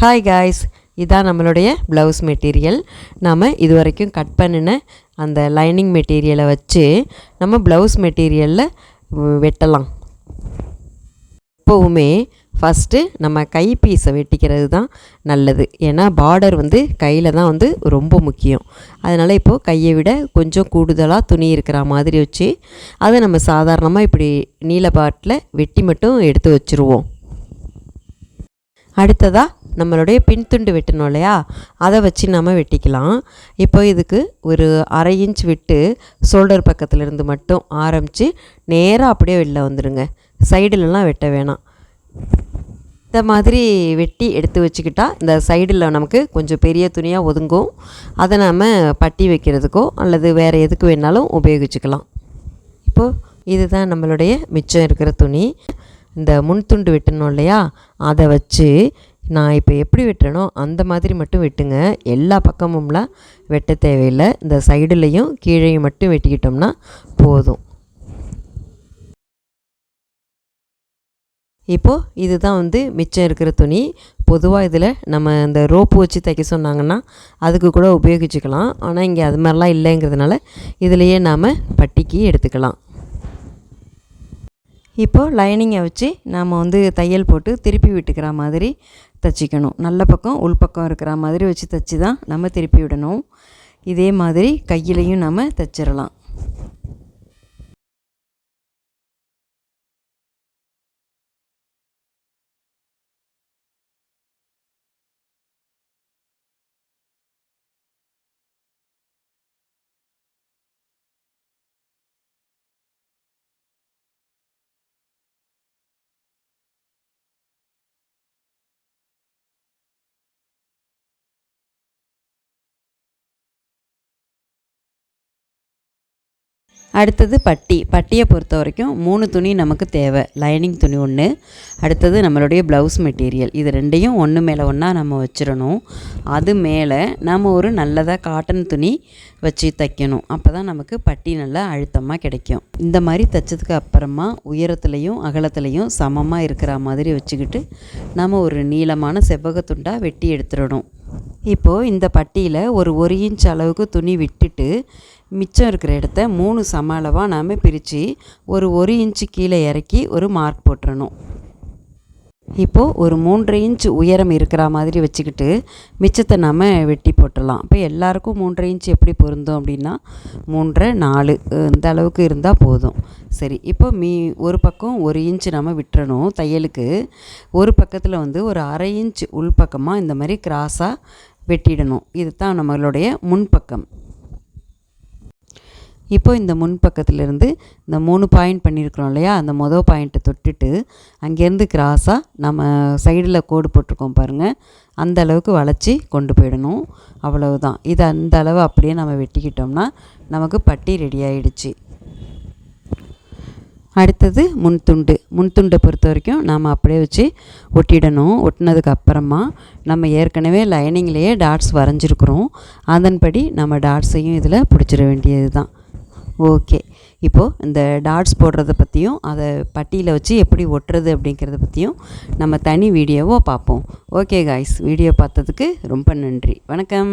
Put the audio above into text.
Hi guys இதான் நம்மளுடைய blouse material நாம் இது வரைக்கும் கட் பண்ணின அந்த லைனிங் மெட்டீரியலை வச்சு நம்ம ப்ளவுஸ் மெட்டீரியலில் வெட்டலாம். எப்போவுமே ஃபஸ்ட்டு நம்ம கைப்பீஸை வெட்டிக்கிறது தான் நல்லது. ஏன்னா பார்டர் வந்து கையில் தான் வந்து ரொம்ப முக்கியம். அதனால் இப்போது கையை விட கொஞ்சம் கூடுதலாக துணி இருக்கிற மாதிரி வச்சு அதை நம்ம சாதாரணமாக இப்படி நீல பாட்டில் வெட்டி மட்டும் எடுத்து வச்சுருவோம். அடுத்ததாக நம்மளுடைய பின்துண்டு வெட்டணும் இல்லையா? அதை வச்சு நம்ம வெட்டிக்கலாம். இப்போ இதுக்கு ஒரு அரை இன்ச் விட்டு ஷோல்டர் பக்கத்துலேருந்து மட்டும் ஆரம்பித்து நேராக அப்படியே வெளில வந்துடுங்க சைடுலலாம் வெட்ட வேணாம். இந்த மாதிரி வெட்டி எடுத்து வச்சுக்கிட்டா இந்த சைடில் நமக்கு கொஞ்சம் பெரிய துணியாக ஒதுங்கும். அதை நாம் பட்டி வைக்கிறதுக்கோ அல்லது வேறு எதுக்கு வேணாலும் உபயோகிச்சுக்கலாம். இப்போது இதுதான் நம்மளுடைய மிச்சம் இருக்கிற துணி. இந்த முன் துண்டு வெட்டணும் இல்லையா? அதை வச்சு நான் இப்போ எப்படி வெட்டுறேனோ அந்த மாதிரி மட்டும் வெட்டுங்க. எல்லா பக்கமும்லாம் வெட்ட தேவையில்லை. இந்த சைடுலேயும் கீழேயும் மட்டும் வெட்டிக்கிட்டோம்னா போதும். இப்போது இதுதான் வந்து மிச்சம் இருக்கிற துணி. பொதுவாக இதில் நம்ம இந்த ரோப்பு வச்சு தைக்க சொன்னாங்கன்னா அதுக்கு கூட உபயோகிச்சுக்கலாம். ஆனால் இங்கே அது மாதிரிலாம் இல்லைங்கிறதுனால இதிலையே நாம் பட்டிக்கு எடுத்துக்கலாம். இப்போது லைனிங்கை வச்சு நாம் வந்து தையல் போட்டு திருப்பி விட்டுக்கிற மாதிரி தைச்சிக்கணும். நல்ல பக்கம் உள்பக்கம் இருக்கிற மாதிரி வச்சு தைச்சி தான் நம்ம திருப்பி விடணும். இதே மாதிரி கையிலையும் நம்ம தைச்சிடலாம் அடுத்தது பட்டி. பட்டியை பொறுத்த வரைக்கும் மூணு துணி நமக்கு தேவை. லைனிங் துணி ஒன்று அடுத்தது நம்மளுடைய ப்ளவுஸ் மெட்டீரியல் இது ரெண்டையும் ஒன்று மேலே ஒன்றா நம்ம வச்சிடணும். அது மேலே நம்ம ஒரு நல்லதாக காட்டன் துணி வச்சு தைக்கணும். அப்போ தான் நமக்கு பட்டி நல்லா அழுத்தமாக கிடைக்கும். இந்த மாதிரி தைச்சதுக்கு அப்புறமா உயரத்துலையும் அகலத்துலையும் சமமாக இருக்கிற மாதிரி வச்சுக்கிட்டு நம்ம ஒரு நீளமான செவ்வக துண்டாக வெட்டி எடுத்துடணும். இப்போது இந்த பட்டியில் ஒரு ஒரு இன்ச் அளவுக்கு துணி விட்டுட்டு மிச்சம் இருக்கிற இடத்த மூணு சம அளவாக நாம் பிரித்து ஒரு ஒரு இன்ச்சு கீழே இறக்கி ஒரு மார்க் போட்டுறணும். இப்போது ஒரு மூன்றரை இன்ச் உயரம் இருக்கிற மாதிரி வச்சுக்கிட்டு மிச்சத்தை நம்ம வெட்டி போட்டுடலாம். இப்போ எல்லாருக்கும் மூன்றரை இன்ச் எப்படி பொருந்தும் அப்படின்னா மூன்றரை நாலு இந்த அளவுக்கு இருந்தால் போதும். சரி இப்போ மீ ஒரு பக்கம் ஒரு இன்ச் நம்ம விட்டுறணும் தையலுக்கு. ஒரு பக்கத்தில் வந்து ஒரு அரை இன்ச் உள்பக்கமாக இந்த மாதிரி கிராஸாக வெட்டிடணும். இது தான் நம்மளுடைய முன்பக்கம். இப்போ இந்த முன் பக்கத்துலேருந்து இந்த மூணு பாயிண்ட் பண்ணியிருக்கிறோம் இல்லையா? அந்த மொதல் பாயிண்ட்டை தொட்டுட்டு அங்கேருந்து கிராஸாக நம்ம சைடில் கோடு போட்டிருக்கோம் பாருங்கள் அந்த அளவுக்கு வளைச்சி கொண்டு போயிடணும். அவ்வளவுதான். இது அந்த அளவு அப்படியே நம்ம வெட்டிக்கிட்டோம்னா நமக்கு பட்டி ரெடி ஆகிடுச்சு அடுத்தது முன்துண்டு முன்துண்டை பொறுத்த வரைக்கும் நாம் அப்படியே வச்சு ஒட்டிடணும். ஒட்டினதுக்கு அப்புறமா நம்ம ஏற்கனவே லைனிங்லேயே டாட்ஸ் வரைஞ்சிருக்கிறோம். அதன்படி நம்ம டாட்ஸையும் இதில் பிடிச்சிட வேண்டியது தான் ஓகே. இப்போது இந்த டாட்ஸ் போடுறத பற்றியும் அதை பட்டியில் வச்சு எப்படி ஒட்டுறது அப்படிங்கிறத பற்றியும் நம்ம தனி வீடியோவோ பார்ப்போம் ஓகே காய்ஸ் வீடியோ பார்த்ததுக்கு ரொம்ப நன்றி. வணக்கம்.